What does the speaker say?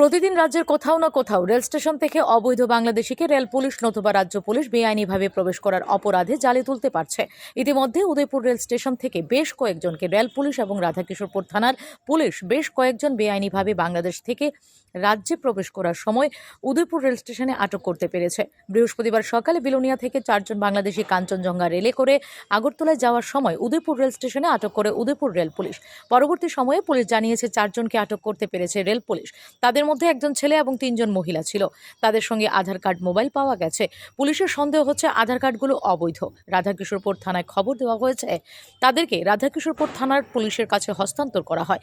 প্রতিদিন রাজ্যের কোথাও না কোথাও রেল স্টেশন থেকে অবৈধ বাংলাদেশিকে রেল পুলিশ নতুবা রাজ্য পুলিশ বেআইনিভাবে প্রবেশ করার অপরাধে জালে তুলতে পারছে। ইতিমধ্যে উদয়পুর রেল স্টেশন থেকে বেশ কয়েকজনকে রেল পুলিশ এবং রাধাকিশোরপুর থানার পুলিশ বেশ কয়েকজন বেআইনিভাবে বাংলাদেশ থেকে রাজ্যে প্রবেশ করার সময় উদয়পুর রেল স্টেশনে আটক করতে পেরেছে। বৃহস্পতিবার সকালে বিলোনিয়া থেকে চারজন বাংলাদেশি কাঞ্চনজঙ্ঘা রেলে করে আগরতলায় যাওয়ার সময় উদয়পুর রেল স্টেশনে আটক করে উদয়পুর রেল পুলিশ। পরবর্তী সময়ে পুলিশ জানিয়েছে, চারজনকে আটক করতে পেরেছে রেল পুলিশ। তাদের মধ্যে একজন ছেলে এবং তিনজন মহিলা ছিল। তাদের সঙ্গে আধার কার্ড, মোবাইল পাওয়া গেছে। পুলিশের সন্দেহ হচ্ছে আধার কার্ডগুলো অবৈধ। রাধাকিশোরপুর থানায় খবর দেওয়া হয়েছে, তাদেরকে রাধাকিশোরপুর থানার পুলিশের কাছে হস্তান্তর করা হয়।